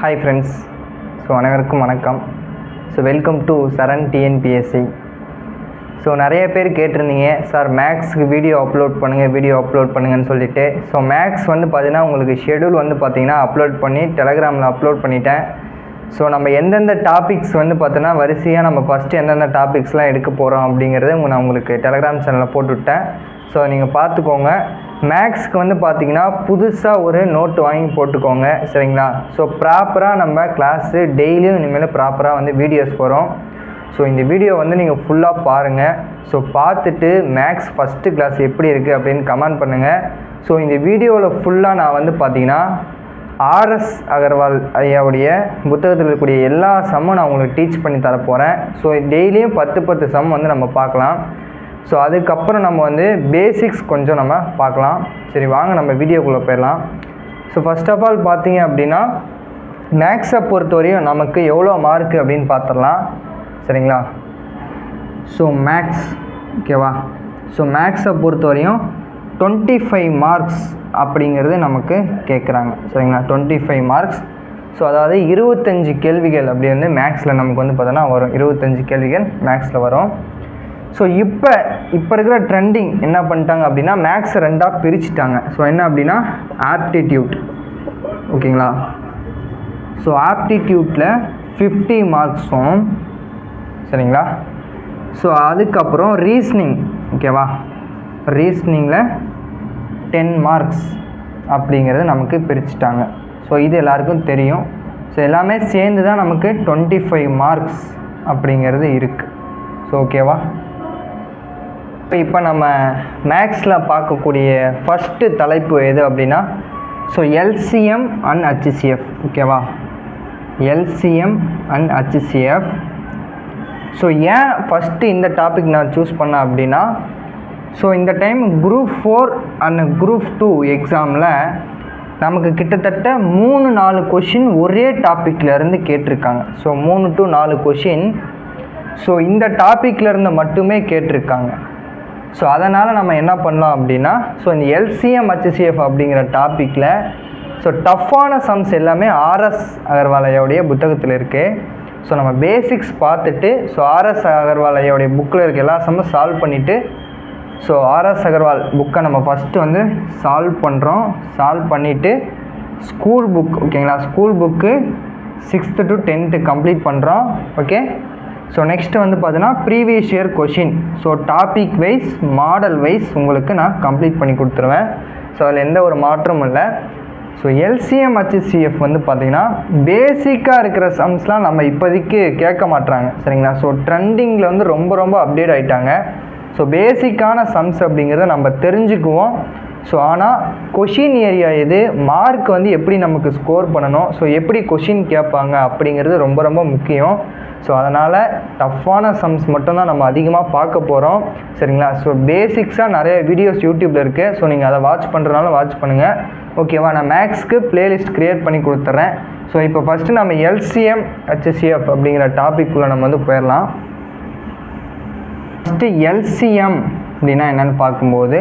Hi friends so அனைவருக்கும் வணக்கம். So welcome to Charan TNPSC so நிறைய பேர் கேட்டிருந்தீங்க சார் மேக்ஸுக்கு வீடியோ அப்லோட் பண்ணுங்கள் வீடியோ அப்லோட் பண்ணுங்கன்னு சொல்லிட்டு. ஸோ மேக்ஸ் வந்து பார்த்தீங்கன்னா உங்களுக்கு ஷெடியூல் வந்து பார்த்திங்கன்னா அப்லோட் பண்ணி டெலகிராமில் அப்லோட் பண்ணிட்டேன். ஸோ நம்ம எந்தெந்த டாபிக்ஸ் வந்து பார்த்தோன்னா வரிசையாக நம்ம ஃபஸ்ட்டு எந்தெந்த டாபிக்ஸ்லாம் எடுக்க போகிறோம் அப்படிங்கிறத நான் உங்களுக்கு டெலகிராம் சேனலில் போட்டுவிட்டேன். ஸோ நீங்கள் பார்த்துக்கோங்க. மேக்ஸ்க்கு வந்து பார்த்தீங்கன்னா புதுசாக ஒரு நோட்டு வாங்கி போட்டுக்கோங்க. சரிங்களா? ஸோ ப்ராப்பராக நம்ம கிளாஸு டெய்லியும் இனிமேல் ப்ராப்பராக வந்து வீடியோஸ் போகிறோம் ஸோ இந்த வீடியோ வந்து நீங்கள் ஃபுல்லாக பாருங்கள் ஸோ பார்த்துட்டு மேக்ஸ் ஃபஸ்ட்டு கிளாஸ் எப்படி இருக்குது அப்படின்னு கமெண்ட் பண்ணுங்கள் ஸோ இந்த வீடியோவில் ஃபுல்லாக நான் வந்து பார்த்தீங்கன்னா ஆர்எஸ் அகர்வால் ஐயாவுடைய புத்தகத்தில் இருக்கக்கூடிய எல்லா சம்மும் நான் உங்களுக்கு டீச் பண்ணி தரப்போகிறேன் ஸோ டெய்லியும் பத்து பத்து சம் வந்து நம்ம பார்க்கலாம். ஸோ அதுக்கப்புறம் நம்ம வந்து பேசிக்ஸ் கொஞ்சம் நம்ம பார்க்கலாம். சரி வாங்க நம்ம வீடியோக்குள்ளே போயிடலாம். ஸோ ஃபஸ்ட் ஆஃப் ஆல் பார்த்தீங்க அப்படின்னா மேக்ஸை பொறுத்தவரையும் நமக்கு எவ்வளோ மார்க் அப்படின்னு பார்த்துடலாம். சரிங்களா? ஸோ மேக்ஸ் ஓகேவா ஸோ மேக்ஸை பொறுத்தவரையும் டுவெண்ட்டி ஃபைவ் மார்க்ஸ் அப்படிங்கிறது நமக்கு கேட்குறாங்க. சரிங்களா? டுவெண்ட்டி ஃபைவ் மார்க்ஸ் ஸோ அதாவது இருபத்தஞ்சி கேள்விகள் அப்படி வந்து மேக்ஸில் நமக்கு வந்து பார்த்தோன்னா வரும். இருபத்தஞ்சு கேள்விகள் மேக்ஸில் வரும். ஸோ இப்போ இப்போ இருக்கிற ட்ரெண்டிங் என்ன பண்ணிட்டாங்க அப்படின்னா மேக்ஸ் ரெண்டாக பிரிச்சுட்டாங்க. ஸோ என்ன அப்படின்னா ஆப்டிடியூட் ஓகேங்களா? ஸோ ஆப்டிடியூட்டில் ஃபிஃப்டி மார்க்ஸும் சரிங்களா? ஸோ அதுக்கப்புறம் ரீசனிங் ஓகேவா ரீசனிங்கில் டென் மார்க்ஸ் அப்படிங்கிறது நமக்கு பிரிச்சுட்டாங்க. ஸோ இது எல்லாருக்கும் தெரியும். ஸோ எல்லாமே சேர்ந்து தான் நமக்கு டுவெண்ட்டி ஃபைவ் மார்க்ஸ் அப்படிங்கிறது இருக்குது ஸோ ஓகேவா இப்போ இப்போ நம்ம மேக்ஸில் பார்க்கக்கூடிய ஃபஸ்ட்டு தலைப்பு எது அப்படின்னா ஸோ எல்சிஎம் அண்ட் ஹச்சிசிஎஃப் ஓகேவா எல்சிஎம் அண்ட் ஹச்சிசிஎஃப் ஸோ ஏன் ஃபஸ்ட்டு இந்த டாபிக் நான் சூஸ் பண்ணேன் அப்படின்னா ஸோ இந்த time group four and group two எக்ஸாமில் நமக்கு கிட்டத்தட்ட மூணு நாலு கொஷின் ஒரே டாப்பிக்லேருந்து கேட்டிருக்காங்க. ஸோ மூணு டு நாலு கொஷின் ஸோ இந்த டாப்பிக்கில் இருந்து மட்டுமே கேட்டிருக்காங்க. ஸோ அதனால் நம்ம என்ன பண்ணலாம் அப்படின்னா ஸோ இந்த எல்சிஎம் ஹச்சிசிஎஃப் அப்படிங்கிற டாப்பிக்கில் ஸோ டஃப்பான சம்ஸ் எல்லாமே ஆர்எஸ் அகர்வாலையோடைய புத்தகத்தில் இருக்குது ஸோ நம்ம பேசிக்ஸ் பார்த்துட்டு ஸோ ஆர்எஸ் அகர்வாலையோடைய புக்கில் இருக்க எல்லா சம்மும் சால்வ் பண்ணிவிட்டு ஸோ ஆர்எஸ் அகர்வால் புக்கை நம்ம ஃபஸ்ட்டு வந்து சால்வ் பண்ணுறோம் சால்வ் பண்ணிவிட்டு ஸ்கூல் புக் ஓகேங்களா school book sixth to tenth complete பண்ணுறோம் ஓகே ஸோ நெக்ஸ்ட்டு வந்து பார்த்தீங்கன்னா previous year question so topic wise model wise உங்களுக்கு நான் கம்ப்ளீட் பண்ணி கொடுத்துருவேன். ஸோ அதில் எந்த ஒரு மாற்றமும் இல்லை. ஸோ எல்சிஎம் ஹச்சிசிஎஃப் வந்து பார்த்தீங்கன்னா பேசிக்காக இருக்கிற சம்ஸ்லாம் நம்ம இப்போதைக்கு கேட்க மாட்டுறாங்க சரிங்களா? ஸோ ட்ரெண்டிங்கில் வந்து ரொம்ப ரொம்ப அப்டேட் ஆகிட்டாங்க ஸோ பேசிக்கான சம்ஸ் அப்படிங்கிறத நம்ம தெரிஞ்சுக்குவோம். ஸோ ஆனால் கொஷின் ஏரியா எது? மார்க் வந்து எப்படி நமக்கு ஸ்கோர் பண்ணணும்? ஸோ எப்படி கொஷின் கேட்பாங்க? அப்படிங்கிறது ரொம்ப ரொம்ப முக்கியம். ஸோ அதனால் டஃப்பான சம்ஸ் மட்டும்தான் நம்ம அதிகமாக பார்க்க போகிறோம் சரிங்களா? ஸோ பேசிக்ஸாக நிறைய வீடியோஸ் யூடியூப்பில் இருக்குது ஸோ நீங்கள் அதை வாட்ச் பண்ணுறதுனால வாட்ச் பண்ணுங்கள் ஓகேவா நான் மேக்ஸ்க்கு பிளேலிஸ்ட் க்ரியேட் பண்ணி கொடுத்துட்றேன் ஸோ இப்போ ஃபஸ்ட்டு நம்ம எல்சிஎம் ஹெச்சிஎஃப் அப்படிங்கிற டாபிக்குள்ளே நம்ம வந்து போயிடலாம் ஃபஸ்ட்டு எல்சிஎம் அப்படின்னா என்னென்னு பார்க்கும்போது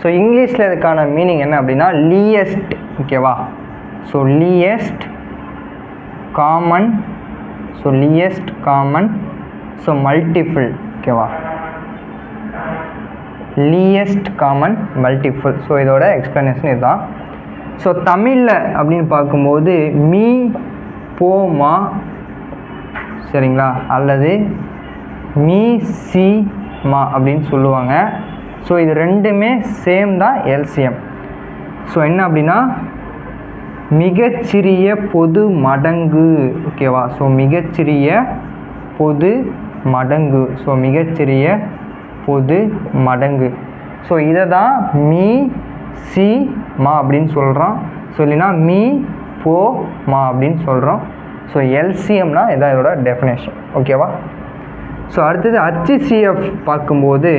ஸோ இங்கிலீஷில் இதுக்கான மீனிங் என்ன அப்படின்னா லீயஸ்ட் ஓகேவா so least common so least common so multiple ஓகேவா லீயஸ்ட் காமன் மல்டிஃபுல் ஸோ இதோட எக்ஸ்ப்ளனேஷன் இதுதான். ஸோ தமிழில் அப்படின்னு பார்க்கும்போது மீ போமா சரிங்களா? அல்லது மீ சி மா அப்படின்னு சொல்லுவாங்க. ஸோ இது ரெண்டுமே சேம் தான் எல்சிஎம் ஸோ என்ன அப்படின்னா மிகச்சிறிய பொது மடங்கு. ஓகேவா ஸோ மிகச்சிறிய பொது மடங்கு. ஸோ மிகச்சிறிய பொது மடங்கு. ஸோ இதை தான் மீ சி மா அப்படின்னு சொல்கிறோம் ஸோ இல்லைன்னா மீ போ மா அப்படின்னு சொல்கிறோம் ஸோ எல்சிஎம்னா இதான் இதோட டெஃபினேஷன் ஓகேவா ஸோ அடுத்தது ஹச்சிசிஎஃப் பார்க்கும்போது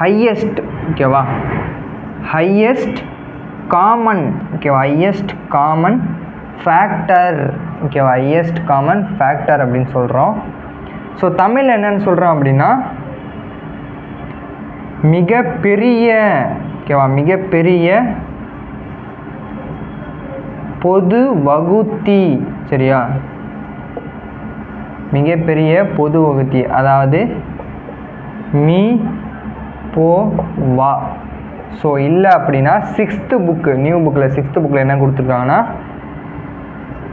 ஹையஸ்ட் ஓகேவா ஹையஸ்ட் காமன் ஓகேவா ஹையஸ்ட் காமன் ஃபேக்டர் ஓகேவா ஹையஸ்ட் காமன் ஃபேக்டர் அப்படின்னு சொல்கிறோம் ஸோ தமிழ் என்னன்னு சொல்கிறோம் அப்படின்னா மிகப்பெரிய ஓகேவா மிகப்பெரிய பொது வகுத்தி சரியா? மிகப்பெரிய பொது வகுத்தி அதாவது மீ போ வா. ஸோ இல்லை அப்படின்னா சிக்ஸ்த்து புக்கு நியூ புக்கில் சிக்ஸ்த்து புக்கில் என்ன கொடுத்துருக்காங்கன்னா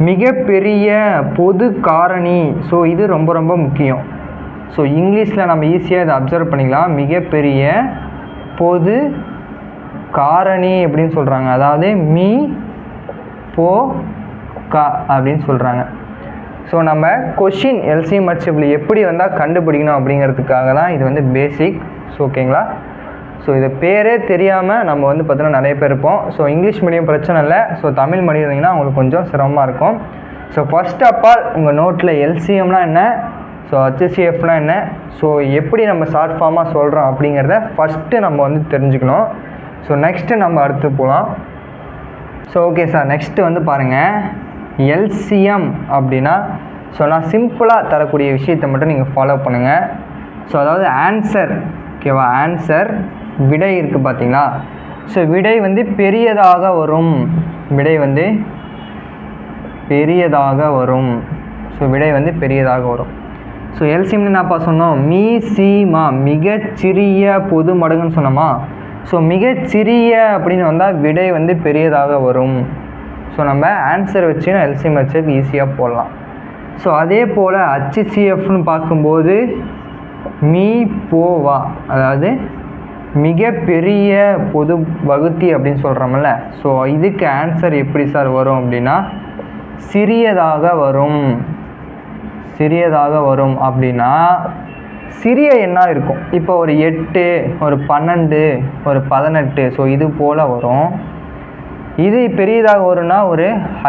மிகப்பெரிய பொது காரணி. ஸோ இது ரொம்ப ரொம்ப முக்கியம். ஸோ இங்கிலீஷில் நம்ம ஈஸியாக இதை அப்சர்வ் பண்ணிக்கலாம். மிகப்பெரிய பொது காரணி அப்படின்னு சொல்கிறாங்க அதாவது மீ போ கா அப்படின்னு சொல்கிறாங்க ஸோ நம்ம கொஷின் எல்சிஎம் ஹெச்எப்ளி எப்படி வந்தால் கண்டுபிடிக்கணும் அப்படிங்கிறதுக்காக தான் இது வந்து பேசிக் ஸோ ஓகேங்களா ஸோ இது பேரே தெரியாமல் நம்ம வந்து பார்த்தோன்னா நிறைய பேர் இருப்போம். ஸோ இங்கிலீஷ் மீடியம் பிரச்சனை இல்லை. ஸோ தமிழ் மீடியம் இருந்தீங்கன்னா உங்களுக்கு கொஞ்சம் சிரமமாக இருக்கும். ஸோ ஃபர்ஸ்ட் ஆஃப் ஆல் உங்கள் நோட்டில் எல்சிஎம்னா என்ன? ஸோ ஹெச்சிஎஃப்னா என்ன? ஸோ எப்படி நம்ம ஷார்ட் ஃபார்மாக சொல்கிறோம் அப்படிங்கிறத ஃபஸ்ட்டு நம்ம வந்து தெரிஞ்சுக்கணும். ஸோ நெக்ஸ்ட்டு நம்ம அடுத்து போகலாம் ஸோ ஓகே சார் நெக்ஸ்ட்டு வந்து பாருங்கள் எல்சிஎம் அப்படின்னா ஸோ நான் சிம்பிளாக தரக்கூடிய விஷயத்தை மட்டும் நீங்கள் ஃபாலோ பண்ணுங்கள் ஸோ அதாவது ஆன்சர் ஓகேவா ஆன்சர் விடை இருக்குது பார்த்தீங்களா ஸோ விடை வந்து பெரியதாக வரும். விடை வந்து பெரியதாக வரும். ஸோ விடை வந்து பெரியதாக வரும். ஸோ எல்சிஎம்னு என்னப்பா சொன்னோம்? மீ சீமா மிகச்சிறிய பொது மடங்குன்னு சொன்னோமா? ஸோ மிகச்சிறிய அப்படின்னு வந்தால் விடை வந்து பெரியதாக வரும். ஸோ நம்ம ஆன்சர் வச்சு எல்சிஎம் வச்சு ஈஸியாக போடலாம். ஸோ அதே போல் ஹச்சிசிஎஃப்னு பார்க்கும்போது மீ போவா அதாவது மிகப்பெரிய பொது வகுத்தி அப்படின்னு சொல்கிறோம்ல ஸோ இதுக்கு ஆன்சர் எப்படி சார் வரும் அப்படின்னா சிறியதாக வரும். சிறியதாக வரும் அப்படின்னா சிறிய எண்ணாக இருக்கும். இப்போ ஒரு எட்டு ஒரு பன்னெண்டு ஒரு பதினெட்டு ஸோ இது போல் வரும். இது பெரியதாக வரும்னா ஒரு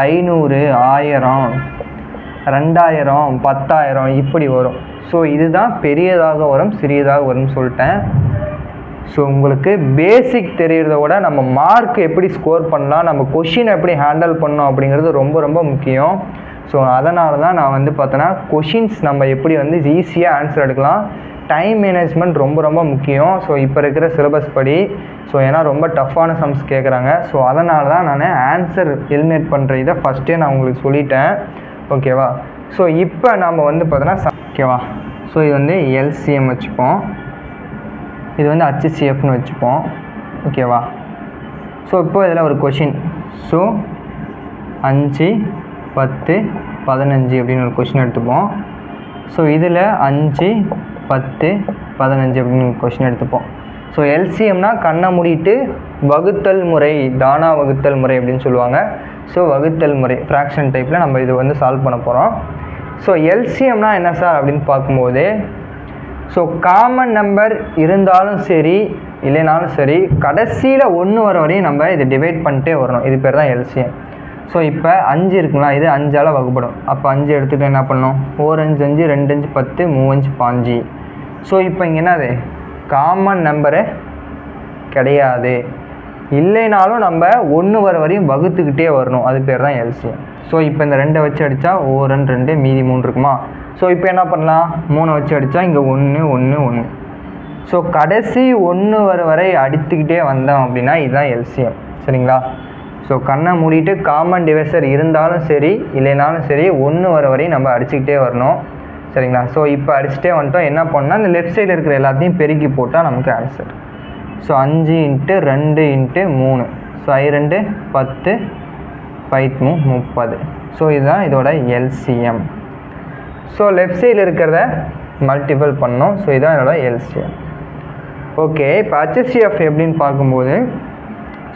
ஐநூறு ஆயிரம் ரெண்டாயிரம் பத்தாயிரம் இப்படி வரும். ஸோ இதுதான் பெரியதாக வரும் சிறியதாக வரும்னு சொல்லிட்டேன். ஸோ உங்களுக்கு பேசிக் தெரிகிறத விட நம்ம மார்க் எப்படி ஸ்கோர் பண்ணலாம் நம்ம கொஷின் எப்படி ஹேண்டில் பண்ணோம் அப்படிங்கிறது ரொம்ப ரொம்ப முக்கியம். ஸோ அதனால தான் நான் வந்து பார்த்தோன்னா கொஷின்ஸ் நம்ம எப்படி வந்து ஈஸியாக ஆன்சர் எடுக்கலாம். டைம் மேனேஜ்மெண்ட் ரொம்ப ரொம்ப முக்கியம். ஸோ இப்போ இருக்கிற சிலபஸ் படி. ஸோ ஏன்னா ரொம்ப டஃப்பான சம்ஸ் கேட்குறாங்க ஸோ அதனால தான் நான் ஆன்சர் எலிமினேட் பண்ணுற இதை ஃபஸ்ட்டே நான் உங்களுக்கு சொல்லிட்டேன். ஓகேவா ஸோ இப்போ நம்ம வந்து பார்த்தோன்னா ஓகேவா ஸோ இது வந்து எல்சிஎம் வச்சுப்போம். இது வந்து ஹச்சிசிஎஃப்னு வச்சுப்போம். ஓகேவா ஸோ இப்போ இதில் ஒரு கொஷின் ஸோ அஞ்சு பத்து பதினஞ்சு அப்படின்னு ஒரு கொஷின் எடுத்துப்போம். ஸோ இதில் அஞ்சு பத்து பதினஞ்சு அப்படின்னு ஒரு கொஷின் எடுத்துப்போம். ஸோ எல்சிஎம்னா கண்ணை மூடிட்டு வகுத்தல் முறை தானா வகுத்தல் முறை அப்படின்னு சொல்லுவாங்க. ஸோ வகுத்தல் முறை ஃப்ராக்ஷன் டைப்பில் நம்ம இது வந்து சால்வ் பண்ண போகிறோம் ஸோ எல்சிஎம்னா என்ன சார் அப்படின்னு பார்க்கும்போது ஸோ காமன் நம்பர் இருந்தாலும் சரி இல்லைனாலும் சரி கடைசியில் ஒன்று வர வரையும் நம்ம இதை டிவைட் பண்ணிட்டே வரணும். இது பேர் தான் எல்சிஎம் ஸோ இப்போ அஞ்சு இருக்குங்களா? இது அஞ்சால் வகுப்படும் அப்போ அஞ்சு எடுத்துகிட்டு என்ன பண்ணணும்? ஓர் அஞ்சு அஞ்சு ரெண்டு அஞ்சு பத்து மூவஞ்சு பாஞ்சு. ஸோ இப்போ இங்கே என்னது? காமன் நம்பரு கிடையாது. இல்லைனாலும் நம்ம ஒன்று வர வரையும் வகுத்துக்கிட்டே வரணும். அது பேர் தான் எல்சிஎம் ஸோ இப்போ இந்த ரெண்டை வச்சு அடித்தா ஓரன் ரெண்டு மீதி மூணு இருக்குமா? ஸோ இப்போ என்ன பண்ணலாம்? மூணை வச்சு அடித்தா இங்கே ஒன்று ஒன்று ஒன்று ஸோ கடைசி ஒன்று வர வரை அடித்துக்கிட்டே வந்தோம் அப்படின்னா இதுதான் எல்சிஎம் சரிங்களா? ஸோ கண்ணை மூடிட்டு காமன் டிவைசர் இருந்தாலும் சரி இல்லைனாலும் சரி ஒன்று வர வரையும் நம்ம அடிச்சுக்கிட்டே வரணும். சரிங்களா? ஸோ இப்போ அடிச்சுட்டே வந்துட்டோம். என்ன பண்ணால் இந்த லெஃப்ட் சைடில் இருக்கிற எல்லாத்தையும் பெருக்கி போட்டால் நமக்கு ஆன்சர் ஸோ அஞ்சு இன்ட்டு ரெண்டு இன்ட்டு மூணு. ஸோ ஐ ரெண்டு பத்து பைத்மு முப்பது. ஸோ இதுதான் இதோட எல்சிஎம் ஸோ லெஃப்ட் சைடில் இருக்கிறத மல்டிபிள் பண்ணோம் ஸோ இதுதான் என்னோடய எல்சிஎம் ஓகே இப்போ ஹச்சிஎஃப் எப்படின்னு பார்க்கும்போது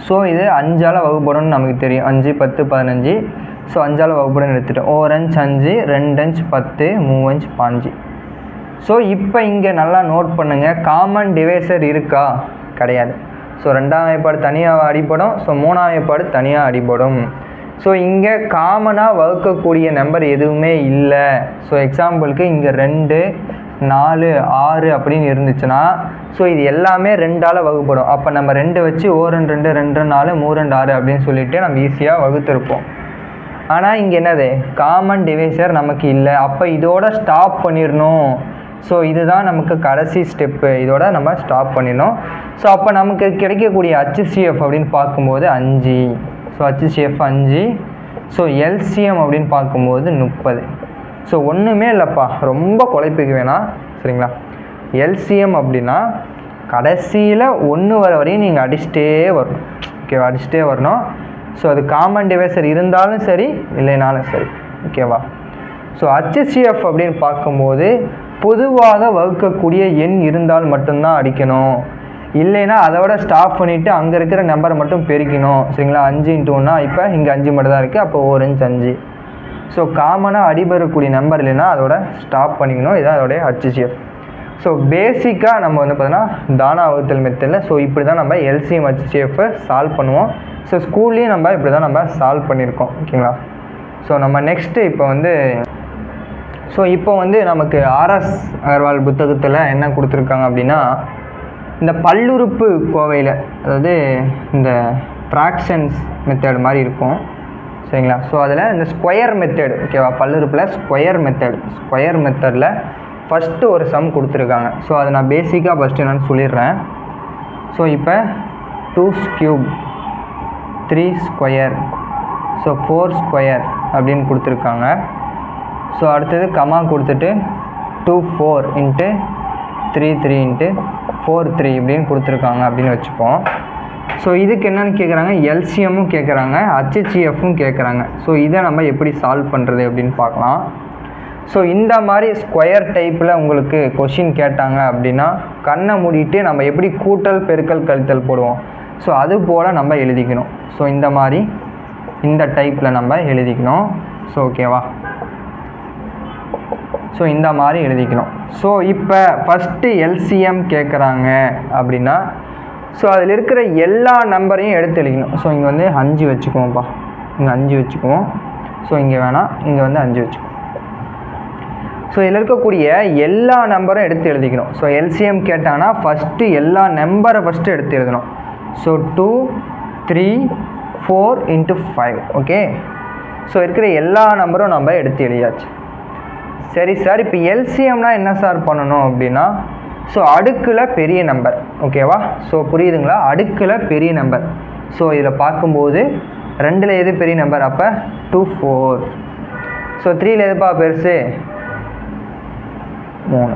ஸோ இது அஞ்சால் வகுப்படணும்னு நமக்கு தெரியும். அஞ்சு பத்து பதினஞ்சு. ஸோ அஞ்சால் வகுப்படன்னு எடுத்துட்டோம். ஓர் அஞ்சு அஞ்சு ரெண்டு அஞ்சு பத்து மூவஞ்சு பாஞ்சு. ஸோ இப்போ இங்கே நல்லா நோட் பண்ணுங்கள் காமன் டிவைசர் இருக்கா? கிடையாது. ஸோ ரெண்டாம் வாய்ப்பாடு தனியாக அடிப்படும் ஸோ மூணாம் வாய்ப்பாடு தனியாக அடிப்படும் ஸோ இங்கே காமனாக வகுக்கக்கூடிய நம்பர் எதுவுமே இல்லை. ஸோ எக்ஸாம்பிளுக்கு இங்கே ரெண்டு நாலு ஆறு அப்படின்னு இருந்துச்சுன்னா ஸோ இது எல்லாமே ரெண்டால் வகுப்படும். அப்போ நம்ம ரெண்டு வச்சு ஓ ரெண்டு ரெண்டு ரெண்டு நாலு மூ ரெண்டு ஆறு அப்படின்னு சொல்லிட்டு நம்ம ஈஸியாக வகுத்திருப்போம். ஆனால் இங்கே என்னது? காமன் டிவைசர் நமக்கு இல்லை. அப்போ இதோட ஸ்டாப் பண்ணிடணும் ஸோ இதுதான் நமக்கு கடைசி ஸ்டெப்பு இதோட நம்ம ஸ்டாப் பண்ணிடணும். ஸோ அப்போ நமக்கு கிடைக்கக்கூடிய ஹச்சிசிஎஃப் அப்படின்னு பார்க்கும்போது அஞ்சு. ஸோ ஹச்சிசிஎஃப் அஞ்சு. ஸோ எல்சிஎம் அப்படின்னு பார்க்கும்போது முப்பது. ஸோ ஒன்றுமே இல்லைப்பா. ரொம்ப குழப்பிக்க வேணாம். சரிங்களா? எல்சிஎம் அப்படின்னா கடைசியில் ஒன்று வர வரையும் நீங்கள் அடிச்சிட்டே வரணும். ஓகேவா அடிச்சிட்டே வரணும். ஸோ அது காமன் டிவைசர் இருந்தாலும் சரி இல்லைனாலும் சரி. ஓகேவா ஸோ ஹச்சிசிஎஃப் அப்படின்னு பார்க்கும்போது பொதுவாக வகுக்கக்கூடிய எண் இருந்தால் மட்டும்தான் அடிக்கணும். இல்லைன்னா அதோட ஸ்டாப் பண்ணிவிட்டு அங்கே இருக்கிற நம்பரை மட்டும் பெருக்கணும் சரிங்களா? அஞ்சு இன்ட்டு ஒன்றா இப்போ இங்கே அஞ்சு மட்டும் தான் இருக்குது அப்போ ஒரு இன்ச் அஞ்சு. ஸோ காமனாக அடிபடக்கூடிய நம்பர் இல்லைன்னா அதோட ஸ்டாப் பண்ணிக்கணும். இதான் அதோடைய HCF. ஸோ பேசிக்காக நம்ம வந்து பார்த்தோன்னா தானா வகுத்தல் மெத்தடில் ஸோ இப்படி தான் நம்ம எல்சிஎம் ஹெச்சிஎஃப்பை சால்வ் பண்ணுவோம். ஸோ ஸ்கூல்லேயும் நம்ம இப்படி தான் நம்ம சால்வ் பண்ணியிருக்கோம். ஓகேங்களா? ஸோ நம்ம நெக்ஸ்ட்டு இப்போ வந்து ஸோ இப்போ வந்து நமக்கு ஆர்எஸ் அகர்வால் புத்தகத்தில் என்ன கொடுத்துருக்காங்க அப்படின்னா இந்த பல்லுறுப்பு கோவையில் அதாவது இந்த ஃப்ராக்ஷன்ஸ் மெத்தேடு மாதிரி இருக்கும். சரிங்களா? ஸோ அதில் இந்த ஸ்கொயர் மெத்தேடு ஓகேவா பல்லுறுப்பில் ஸ்கொயர் மெத்தேடு ஸ்கொயர் மெத்தடில் ஃபஸ்ட்டு ஒரு சம் கொடுத்துருக்காங்க. ஸோ அதை நான் பேசிக்காக ஃபஸ்ட்டு என்னென்னு சொல்லிடுறேன். ஸோ இப்போ two cube three square so four square அப்படின்னு கொடுத்துருக்காங்க. ஸோ அடுத்தது கமா கொடுத்துட்டு two four into three three into four three இப்படின்னு கொடுத்துருக்காங்க அப்படின்னு வச்சுப்போம். ஸோ இதுக்கு என்னென்னு கேட்குறாங்க எல்சிஎம்மும் கேட்குறாங்க ஹச்சிஎஃப்பும் கேட்குறாங்க ஸோ இதை நம்ம எப்படி சால்வ் பண்ணுறது அப்படின்னு பார்க்கலாம். ஸோ இந்த மாதிரி ஸ்கொயர் டைப்பில் உங்களுக்கு கொஷின் கேட்டாங்க அப்படின்னா கண்ணை மூடிட்டு நம்ம எப்படி கூட்டல் பெருக்கல் கழித்தல் போடுவோம்? ஸோ அது போல் நம்ம எழுதிக்கணும். ஸோ இந்த மாதிரி இந்த டைப்பில் நம்ம எழுதிக்கணும். ஸோ ஓகேவா ஸோ இந்த மாதிரி எழுதிக்கணும். ஸோ இப்போ ஃபஸ்ட்டு எல்சிஎம் கேட்குறாங்க அப்படின்னா ஸோ அதில் இருக்கிற எல்லா நம்பரையும் எடுத்து எழுதிக்கணும். ஸோ இங்கே வந்து அஞ்சு வச்சுக்குவோம்ப்பா. இங்கே அஞ்சு வச்சுக்குவோம். ஸோ இங்கே வேணாம் இங்கே வந்து அஞ்சு வச்சுக்குவோம். ஸோ இதில் இருக்கக்கூடிய எல்லா நம்பரும் எடுத்து எழுதிக்கணும். ஸோ எல்சிஎம் கேட்டாங்கன்னா ஃபஸ்ட்டு எல்லா நம்பரை ஃபஸ்ட்டு எடுத்து எழுதணும். So two three four into five okay so இருக்கிற எல்லா நம்பரும் நம்ம எடுத்து எழுதியாச்சு. சரி சார் இப்போ எல்சிஎம்னா என்ன சார் பண்ணணும் அப்படின்னா ஸோ அடுக்கில் பெரிய நம்பர் ஓகேவா ஸோ புரியுதுங்களா? அடுக்கில் பெரிய நம்பர் ஸோ இதில் பார்க்கும்போது ரெண்டில் எது பெரிய நம்பர் அப்போ டூ ஃபோர் ஸோ த்ரீயில் எதுப்பா பெருசு? மூணு.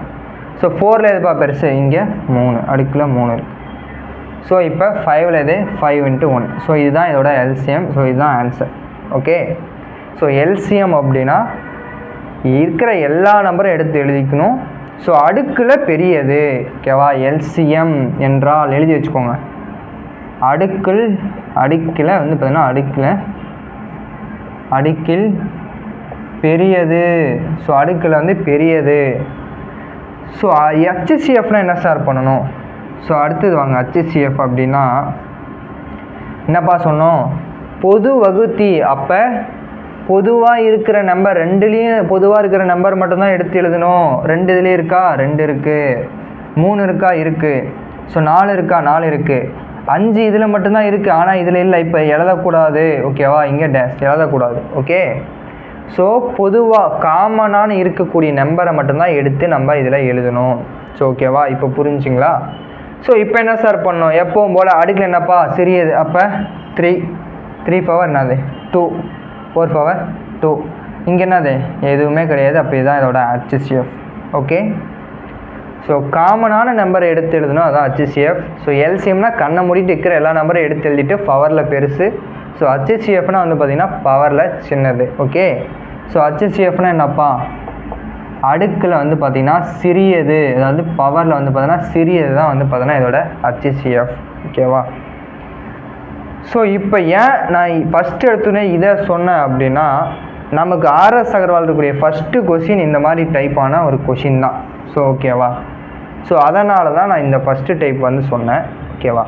ஸோ ஃபோரில் எதுப்பா பெருசு? இங்கே மூணு. அடுக்கில் மூணு இருக்குது ஸோ இப்போ ஃபைவ்ல எது ஃபைவ் இன்ட்டு ஒன் ஸோ இதுதான் இதோட எல்சிஎம் ஸோ இதுதான் ஆன்சர் ஓகே ஸோ எல்சிஎம் அப்படின்னா இருக்கிற எல்லா நம்பரும் எடுத்து எழுதிக்கணும். ஸோ அடுக்கில் பெரியது. ஓகேவா? எல்சிஎம் என்றால் எழுதி வச்சுக்கோங்க. அடுக்கில் அடுக்கில் வந்து பார்த்தீங்கன்னா அடுக்கில் அடுக்கில் பெரியது. ஸோ அடுக்கில் வந்து பெரியது. ஸோ ஹச்சிசிஎஃப்னா என்ன சார் பண்ணணும்? ஸோ அடுத்தது வாங்க. ஹெச்சிசிஎஃப் அப்படின்னா என்னப்பா சொன்னோம்? பொது வகுத்தி. அப்போ பொதுவாக இருக்கிற நம்பர் ரெண்டுலேயும் பொதுவாக இருக்கிற நம்பர் மட்டும்தான் எடுத்து எழுதணும். ரெண்டு இதுலேயும் இருக்கா? ரெண்டு இருக்குது மூணு இருக்கா? இருக்குது ஸோ நாலு இருக்கா? நாலு இருக்குது அஞ்சு இதில் மட்டும்தான் இருக்குது ஆனால் இதில் இல்லை. இப்போ எழுதக்கூடாது. ஓகேவா இங்கே டேஸ் எழுதக்கூடாது. ஓகே ஸோ பொதுவாக காமனான இருக்கக்கூடிய நம்பரை மட்டும்தான் எடுத்து நம்ம இதில் எழுதணும். ஸோ ஓகேவா இப்போ புரிஞ்சுங்களா? ஸோ இப்போ என்ன சார் பண்ணோம் எப்பவும் போல் அடுக்கில் என்னப்பா? சிறியது. அப்போ த்ரீ த்ரீ பவர் என்னது? டூ ஃபோர் பவர் டூ இங்கே என்னது? எதுவுமே கிடையாது. அப்போ இதுதான் இதோட ஹச்சிசிஎஃப் ஓகே ஸோ காமனான நம்பரை எடுத்து எழுதணும் அதான் ஹச்சிசிஎஃப் ஸோ எல்சிஎம்னா கண்ணை மூடிட்டு இருக்கிற எல்லா நம்பரையும் எடுத்து எழுதிட்டு பவரில் பெருசு. ஸோ ஹச்சிசிஎஃப்னா வந்து பார்த்திங்கன்னா பவரில் சின்னது. ஓகே ஸோ ஹச்சிசிஎஃப்னா என்னப்பா? அடுக்கில் வந்து பார்த்திங்கன்னா சிறியது. அதாவது பவரில் வந்து பார்த்தீங்கன்னா சிறியது தான் வந்து பார்த்தீங்கன்னா இதோட ஹச்சிசிஎஃப் ஓகேவா ஸோ இப்போ ஏன் நான் ஃபஸ்ட்டு எடுத்துனே இதை சொன்னேன் அப்படின்னா நமக்கு ஆர்எஸ் அகர்வால் இருக்கக்கூடிய ஃபஸ்ட்டு கொஷின் இந்த மாதிரி டைப்பான ஒரு கொஷின் தான். ஸோ ஓகேவா ஸோ அதனால தான் நான் இந்த ஃபஸ்ட்டு டைப் வந்து சொன்னேன். ஓகேவா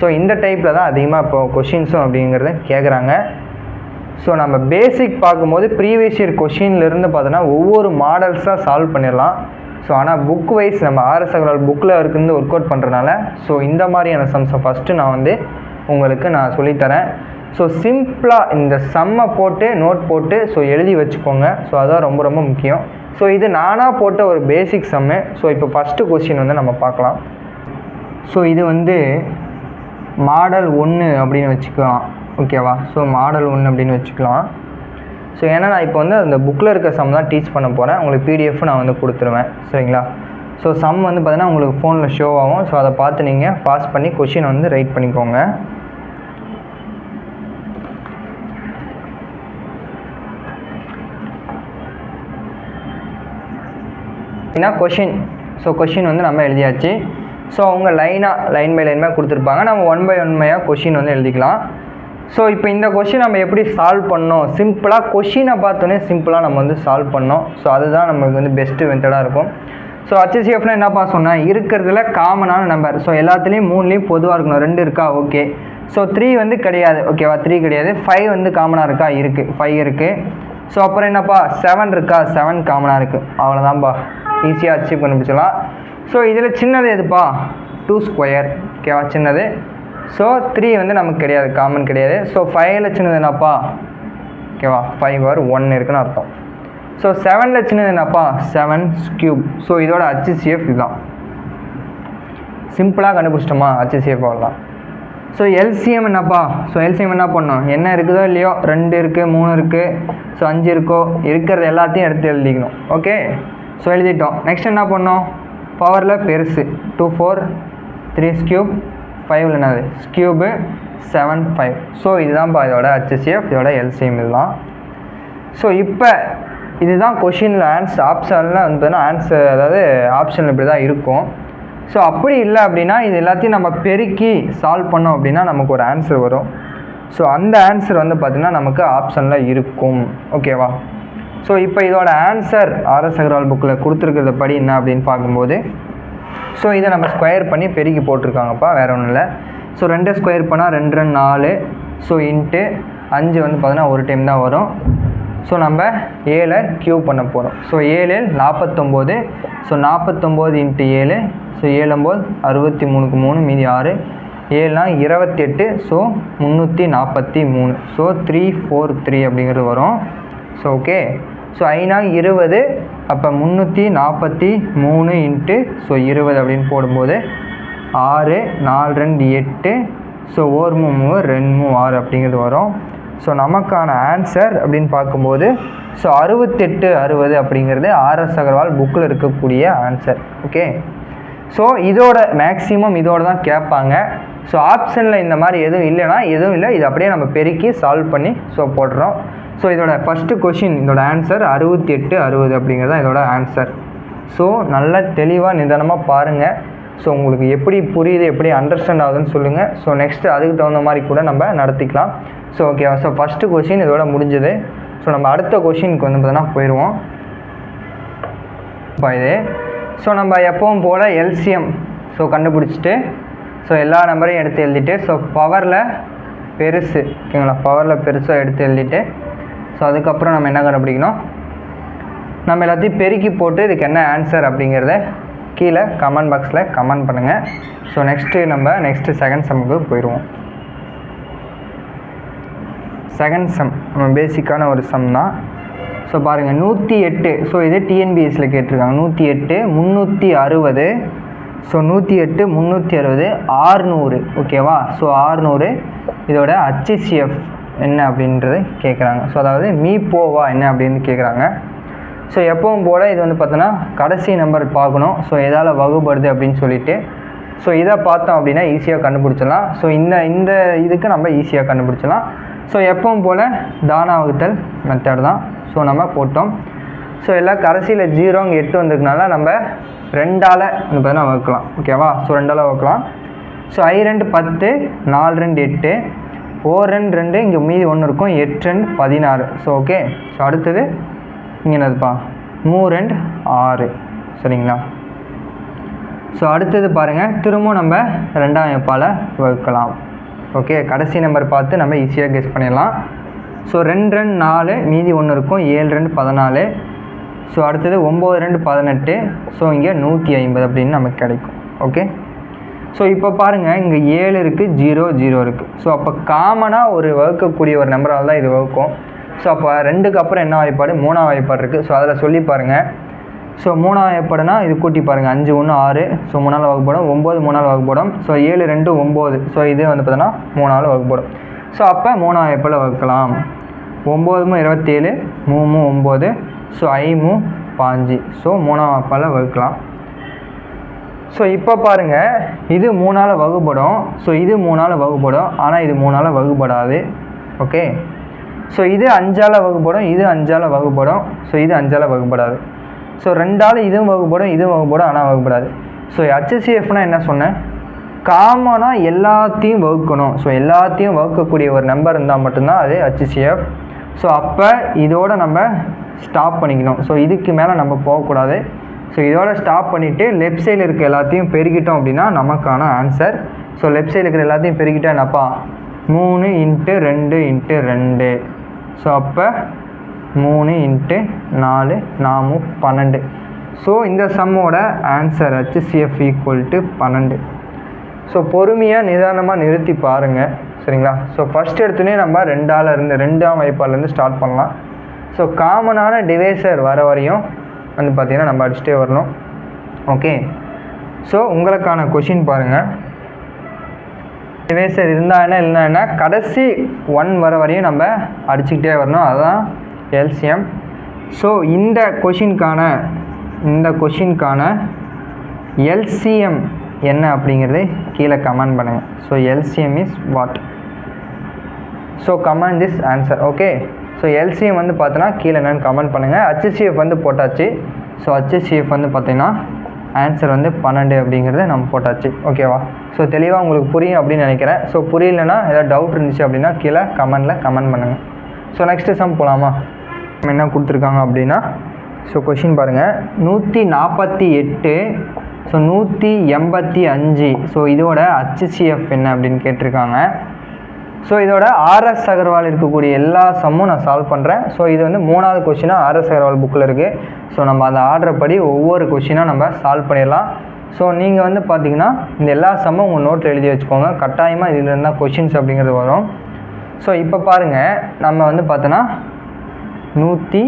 ஸோ இந்த டைப்பில் தான் அதிகமாக இப்போ கொஷின்ஸும் அப்படிங்கிறத கேட்குறாங்க ஸோ நம்ம பேசிக் பார்க்கும்போது ப்ரீவியஸ் இயர் கொஷின்லேருந்து பார்த்தோன்னா ஒவ்வொரு மாடல்ஸாக சால்வ் பண்ணிடலாம். ஸோ ஆனால் புக் வைஸ் நம்ம ஆர்எஸ் அகர்வால் புக்கில் இருக்குன்னு ஒர்க் அவுட் பண்ணுறனால ஸோ இந்த மாதிரியான சம்ஸை ஃபஸ்ட்டு நான் வந்து உங்களுக்கு நான் சொல்லித்தரேன். ஸோ சிம்பிளாக இந்த சம்மை போட்டு நோட் போட்டு ஸோ எழுதி வச்சுக்கோங்க. ஸோ அதான் ரொம்ப ரொம்ப முக்கியம். ஸோ இது நானாக போட்ட ஒரு பேசிக் சம்மு ஸோ இப்போ ஃபஸ்ட்டு கொஸ்டின் வந்து நம்ம பார்க்கலாம். ஸோ இது வந்து மாடல் ஒன்று அப்படின்னு வச்சுக்கலாம். ஓகேவா ஸோ மாடல் ஒன்று அப்படின்னு வச்சுக்கலாம். ஸோ ஏன்னா நான் இப்போ வந்து அந்த புக்கில் இருக்க சம் தான் டீச் பண்ண போகிறேன் உங்களுக்கு பிடிஎஃப் நான் வந்து கொடுத்துருவேன். சரிங்களா? ஸோ சம் வந்து பார்த்தீங்கன்னா உங்களுக்கு ஃபோனில் ஷோ ஆகும். ஸோ அதை பார்த்து நீங்கள் பாஸ் பண்ணி கொஷின் வந்து ரைட் பண்ணிக்கோங்க. ஏன்னா கொஷின் ஸோ கொஷின் வந்து நம்ம எழுதியாச்சு. ஸோ அவங்க லைனாக லைன் பை லைன் கொடுத்துருப்பாங்க. நம்ம ஒன் பை ஒன்மையாக கொஷின் வந்து எழுதிக்கலாம். ஸோ இப்போ இந்த கொஷின் நம்ம எப்படி சால்வ் பண்ணோம்? சிம்பிளாக கொஷினை பார்த்தோன்னே சிம்பிளாக நம்ம வந்து சால்வ் பண்ணோம். ஸோ அதுதான் நம்மளுக்கு வந்து பெஸ்ட்டு மெத்தடாக இருக்கும். ஸோ ஹச்சிசிஎஃப்னா என்னப்பா சொன்னேன் இருக்கிறதுல காமனான நம்பர் ஸோ எல்லாத்துலேயும் மூணுலேயும் பொதுவாக இருக்கணும். ரெண்டு இருக்கா? ஓகே ஸோ த்ரீ வந்து கிடையாது. ஓகேவா த்ரீ கிடையாது. ஃபைவ் வந்து காமனாக இருக்கா? இருக்குது ஃபைவ் இருக்குது ஸோ அப்புறம் என்னப்பா? செவன் இருக்கா? செவன் காமனாக இருக்குது அவ்வளோதான்ப்பா ஈஸியாக அச்சீவ் கண்டுபிடிச்சலாம் ஸோ இதில் சின்னது எதுப்பா? டூ ஸ்கொயர் ஓகேவா சின்னது. ஸோ த்ரீ வந்து நமக்கு கிடையாது. காமன் கிடையாது. ஸோ ஃபைவ்ல சின்னது என்னப்பா? ஓகேவா ஃபைவ் ஆர் ஒன் இருக்குன்னு அர்த்தம். ஸோ செவனில் சின்னது என்னப்பா? செவன் கியூப் ஸோ இதோட ஹச்சிசிஎஃப் இதுதான். சிம்பிளாக கண்டுபிடிச்சிட்டோமா? ஹச்சிசிஎஃப் அவ்வளோதான் ஸோ எல்சிஎம் என்னப்பா? ஸோ எல்சிஎம் என்ன பண்ணோம்? என்ன இருக்குதோ இல்லையோ? ரெண்டு இருக்குது மூணு இருக்குது ஸோ அஞ்சு இருக்கோ? இருக்கிறது எல்லாத்தையும் எடுத்து எழுதிக்கணும். ஓகே ஸோ எழுதிட்டோம். நெக்ஸ்ட் என்ன பண்ணோம்? பவரில் பெருசு. டூ ஃபோர் த்ரீ ஸ்கியூப் ஃபைவ்ல என்னது? ஸ்கியூபு செவன் ஃபைவ் ஸோ இதுதான்ப்பா இதோட ஹச்சிசிஎஃப் இதோட எல்சிஎம் இதுதான். ஸோ இப்போ இதுதான் கொஷினில் ஆன்சர் ஆப்ஷனில் வந்து ஆன்சர் அதாவது ஆப்ஷன் இப்படி தான் இருக்கும். ஸோ அப்படி இல்லை அப்படின்னா இது எல்லாத்தையும் நம்ம பெருக்கி சால்வ் பண்ணோம் அப்படின்னா நமக்கு ஒரு ஆன்சர் வரும். ஸோ அந்த ஆன்சர் வந்து பார்த்திங்கன்னா நமக்கு ஆப்ஷனில் இருக்கும். ஓகேவா ஸோ இப்போ இதோட ஆன்சர் ஆர்எஸ் அகர்வால் புக்கில் கொடுத்துருக்கிறத படி என்ன அப்படின்னு பார்க்கும்போது ஸோ இதை நம்ம ஸ்கொயர் பண்ணி பெருக்கி போட்டிருக்காங்கப்பா வேறு ஒன்றும் இல்லை. ஸோ ரெண்டு ஸ்கொயர் பண்ணால் ரெண்டு ரெண்டு நாலு. ஸோ இன்ட்டு அஞ்சு வந்து பார்த்தீங்கன்னா ஒரு டைம் தான் வரும். ஸோ நம்ம ஏழை க்யூ பண்ண போகிறோம் ஸோ ஏழு நாற்பத்தொம்போது. ஸோ நாற்பத்தொம்போது இன்ட்டு ஏழு. ஸோ ஏழம்போது அறுபத்தி மூணுக்கு மூணு மீதி ஆறு. ஏழுனா இருபத்தெட்டு. ஸோ முந்நூற்றி நாற்பத்தி மூணு. ஸோ த்ரீ ஃபோர் த்ரீ அப்படிங்கிறது வரும். ஸோ ஓகே ஸோ ஐநா இருபது. அப்போ முந்நூற்றி நாற்பத்தி மூணு இன்ட்டு ஸோ இருபது அப்படின்னு போடும்போது ஆறு நாலு ரெண்டு எட்டு. ஸோ ஓர் மூணு ரெண்டு மூணு ஆறு அப்படிங்கிறது வரும். ஸோ நமக்கான ஆன்சர் அப்படின்னு பார்க்கும்போது ஸோ அறுபத்தெட்டு அறுபது அப்படிங்கிறது ஆர்எஸ் அகர்வால் புக்கில் இருக்கக்கூடிய ஆன்சர் ஓகே ஸோ இதோட மேக்ஸிமம் இதோட தான் கேட்பாங்க. ஸோ ஆப்ஷனில் இந்த மாதிரி எதுவும் இல்லைன்னா எதுவும் இல்லை. இது அப்படியே நம்ம பெருக்கி சால்வ் பண்ணி ஸோ போடுறோம் ஸோ இதோட ஃபஸ்ட்டு கொஷின் இதோட ஆன்சர் அறுபத்தி எட்டு அறுபது அப்படிங்கிறது தான் இதோட ஆன்சர் ஸோ நல்லா தெளிவாக நிதானமாக பாருங்கள் ஸோ உங்களுக்கு எப்படி புரியுது எப்படி அண்டர்ஸ்டாண்ட் ஆகுதுன்னு சொல்லுங்கள் ஸோ நெக்ஸ்ட்டு அதுக்கு தகுந்த மாதிரி கூட நம்ம நடத்திக்கலாம். ஸோ ஓகேவா ஸோ ஃபஸ்ட்டு கொஷின் இதோட முடிஞ்சது. ஸோ நம்ம அடுத்த கொஷினுக்கு வந்து பார்த்தோன்னா போயிடுவோம். இப்போ இது ஸோ நம்ம எப்பவும் போல் எல்சிஎம் ஸோ கண்டுபிடிச்சிட்டு ஸோ எல்லா நம்பரையும் எடுத்து எழுதிட்டு ஸோ பவரில் பெருசு ஓகேங்களா பவரில் பெருசாக எடுத்து எழுதிட்டு ஸோ அதுக்கப்புறம் நம்ம என்ன கண்டுபிடிக்கணும்? நம்ம எல்லாத்தையும் பெருக்கி போட்டு இதுக்கு என்ன ஆன்சர் அப்படிங்கிறத கீழே கமெண்ட் பாக்ஸில் கமெண்ட் பண்ணுங்கள் ஸோ நெக்ஸ்ட்டு நம்ம நெக்ஸ்ட்டு செகண்ட் செம்முக்கு போயிடுவோம். செகண்ட் சம் நம்ம பேசிக்கான ஒரு சம் தான். ஸோ பாருங்கள் நூற்றி எட்டு ஸோ இது டிஎன்பிஎஸ்சியில் கேட்டிருக்காங்க. நூற்றி எட்டு முந்நூற்றி அறுபது ஸோ நூற்றி எட்டு முந்நூற்றி அறுபது ஆறுநூறு ஓகேவா ஸோ ஆறுநூறு இதோட ஹச்சிசிஎஃப் என்ன அப்படின்றது கேட்குறாங்க ஸோ அதாவது மீ போவா என்ன அப்படின்னு கேட்குறாங்க ஸோ எப்பவும் போல் இது வந்து பார்த்தோன்னா கடைசி நம்பர் பார்க்கணும். ஸோ எதால் வகுப்படுது அப்படின்னு சொல்லிட்டு. ஸோ இதை பார்த்தோம் அப்படின்னா ஈஸியாக கண்டுபிடிச்சிடலாம். ஸோ இந்த இந்த இதுக்கு நம்ம ஈஸியாக கண்டுபிடிச்சிடலாம். ஸோ எப்பவும் போல் தானா வகுத்தல் மெத்தட் தான். ஸோ நம்ம போட்டோம். ஸோ எல்லாம் கடைசியில் ஜீரோ இங்கே எட்டு வந்திருக்கனால நம்ம ரெண்டால் வந்து பார்த்தீங்கன்னா வகுக்கலாம். ஓகேவா ஸோ ரெண்டால் வகுக்கலாம். ஸோ ஐ ரெண்டு பத்து நாலு ரெண்டு எட்டு ஓ ரெண்டு ரெண்டு இங்கே மீதி ஒன்று இருக்கும் எட்டு ரெண்டு பதினாறு. ஸோ ஓகே ஸோ அடுத்தது இங்கே என்னதுப்பா? மூ ரெண்டு ஆறு. சரிங்களா? ஸோ அடுத்தது பாருங்கள் திரும்பவும் நம்ம ரெண்டாம் எப்பால் வகுக்கலாம். ஓகே கடைசி நம்பர் பார்த்து நம்ம ஈஸியாக கெஸ் பண்ணிடலாம். ஸோ ரெண்டு ரெண்டு நாலு மீதி ஒன்று இருக்கும். ஏழு ரெண்டு பதினாலு. ஸோ அடுத்தது ஒம்பது ரெண்டு பதினெட்டு. ஸோ இங்கே நூற்றி ஐம்பது அப்படின்னு நமக்கு கிடைக்கும். ஓகே ஸோ இப்போ பாருங்கள் இங்கே ஏழு இருக்குது ஜீரோ ஜீரோ இருக்குது ஸோ அப்போ காமனாக ஒரு வகுக்கக்கூடிய ஒரு நம்பரால் தான் இது வகுக்கும். ஸோ அப்போ ரெண்டுக்கு அப்புறம் என்ன வாய்ப்பாடு மூணாம் வாய்ப்பாடு இருக்குது ஸோ அதில் சொல்லி பாருங்கள் ஸோ மூணாவது வாய்ப்பாடுனா இது கூட்டி பாருங்கள் அஞ்சு ஒன்று ஆறு. ஸோ மூணால் வகுப்படும் ஒம்பது மூணால் வகுப்படும். ஸோ ஏழு ரெண்டு ஒம்பது ஸோ இது வந்து பார்த்தீங்கன்னா மூணால் வகுப்படும். ஸோ அப்போ மூணாவது வாய்ப்பால் வகுக்கலாம். ஒம்போதுமு இருபத்தேழு மூணு ஒம்பது ஸோ ஐமு பாஞ்சு. ஸோ மூணாம் வாய்ப்பால் வகுக்கலாம். ஸோ இப்போ பாருங்கள் இது மூணால் வகுப்படும். ஸோ இது மூணால் வகுப்படும். ஆனால் இது மூணால் வகுப்படாது. ஓகே ஸோ இது அஞ்சால் வகுப்படும். இது அஞ்சால் வகுப்படும். ஸோ இது அஞ்சால் வகுப்படாது. ஸோ ரெண்டால் இதுவும் வகுப்படும் இதுவும் வகுப்படும் ஆனால் வகுப்படாது. ஸோ ஹெச்எஸ்சிஎஃப்னா என்ன சொன்னேன்? காமனாக எல்லாத்தையும் வகுக்கணும். ஸோ எல்லாத்தையும் வகுக்கக்கூடிய ஒரு நம்பர் இருந்தால் மட்டும்தான் அது ஹச்சிஎஃப் ஸோ அப்போ இதோட நம்ம ஸ்டாப் பண்ணிக்கணும். ஸோ இதுக்கு மேலே நம்ம போகக்கூடாது. ஸோ இதோட ஸ்டாப் பண்ணிவிட்டு லெஃப்ட் சைடில் இருக்க எல்லாத்தையும் பெருகிட்டோம் அப்படின்னா நமக்கான ஆன்சர் ஸோ லெஃப்ட் சைடில் இருக்கிற எல்லாத்தையும் பெருகிட்டா என்னப்பா? மூணு இன்ட்டு ரெண்டு இன்ட்டு ரெண்டு. ஸோ அப்போ மூணு இன்ட்டு நாலு நாமு பன்னெண்டு. ஸோ இந்த சம்மோட ஆன்சர் ஹச்சிஎஃப் ஈக்குவல் டு பன்னெண்டு. ஸோ பொறுமையாக நிதானமாக நிறுத்தி பாருங்கள் சரிங்களா? ஸோ ஃபஸ்ட் எடுத்துனே நம்ம ரெண்டால் இருந்து ரெண்டாம் வாய்ப்பாலேருந்து ஸ்டார்ட் பண்ணலாம். ஸோ காமனான டிவைசர் வர வரையும் வந்து பார்த்திங்கன்னா நம்ம அடிச்சுட்டே வரணும். ஓகே ஸோ உங்களுக்கான கொஷின் பாருங்கள் டிவைசர் இருந்தால் என்ன இல்லைன்னா கடைசி ஒன் வர வரையும் நம்ம அடிச்சுக்கிட்டே வரணும். அதுதான் எல்சிஎம் ஸோ இந்த கொஷினுக்கான இந்த கொஷினுக்கான எல்சிஎம் என்ன அப்படிங்கிறது கீழே கமெண்ட் பண்ணுங்கள் so LCM is what so comment this answer okay so LCM வந்து பார்த்தோன்னா கீழே என்னென்னு கமெண்ட் பண்ணுங்கள் ஹச்சிசிஎஃப் வந்து போட்டாச்சு. ஸோ ஹச்சிசிஎஃப் வந்து பார்த்தீங்கன்னா ஆன்சர் வந்து பன்னெண்டு அப்படிங்கிறத நம்ம போட்டாச்சு. ஓகேவா ஸோ தெளிவாக உங்களுக்கு புரியும் அப்படின்னு நினைக்கிறேன். ஸோ புரியலன்னா ஏதாவது டவுட் இருந்துச்சு அப்படின்னா கீழே கமெண்டில் கமெண்ட் பண்ணுங்கள் ஸோ நெக்ஸ்ட்டு சம் போகலாமா என்ன கொடுத்துருக்காங்க அப்படின்னா ஸோ கொஷின் பாருங்கள் நூற்றி நாற்பத்தி எட்டு ஸோ நூற்றி எண்பத்தி அஞ்சு ஸோ இதோட ஹச்சிசிஎஃப் என்ன அப்படின்னு கேட்டிருக்காங்க. ஸோ இதோட ஆர்எஸ் அகர்வால் இருக்கக்கூடிய எல்லா சம்மும் நான் சால்வ் பண்ணுறேன் ஸோ இது வந்து மூணாவது கொஷினாக ஆர்எஸ் அகர்வால் புக்கில் இருக்குது ஸோ நம்ம அந்த ஆர்டர் படி ஒவ்வொரு கொஷினாக நம்ம சால்வ் பண்ணிடலாம். ஸோ நீங்கள் வந்து பார்த்தீங்கன்னா இந்த எல்லா சம்மும் உங்கள் நோட்டில் எழுதி வச்சுக்கோங்க. கட்டாயமாக இதில் இருந்தால் கொஷின்ஸ் அப்படிங்கிறது வரும். ஸோ இப்போ பாருங்கள் நம்ம வந்து பார்த்தோன்னா நூற்றி